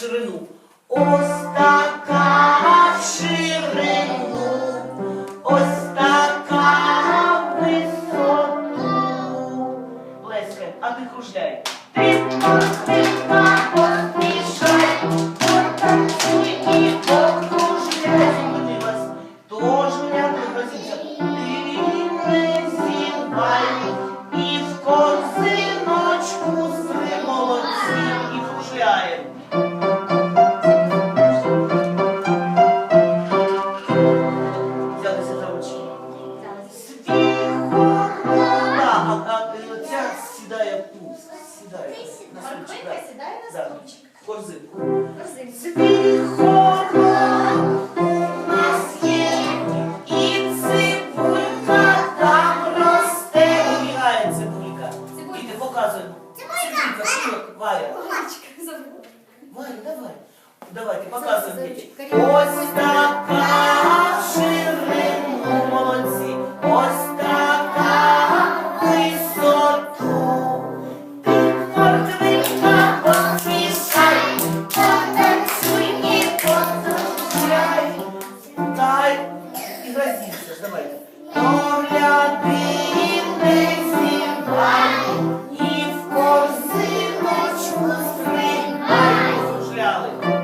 ширину. Ось така ширину, ось така висоту. Леська, а ти кружляй. Ти поспішай, стульчик, сідає на Да. стульчик. Корзинку. Корзинку. Свій у нас є, і цибулька там росте. Убігає цибулька. Цибулька. Іди, показуємо. Цибулька, привіт, Варя. Мальчик. Варя, давай. Давайте, показуємо. Ось така і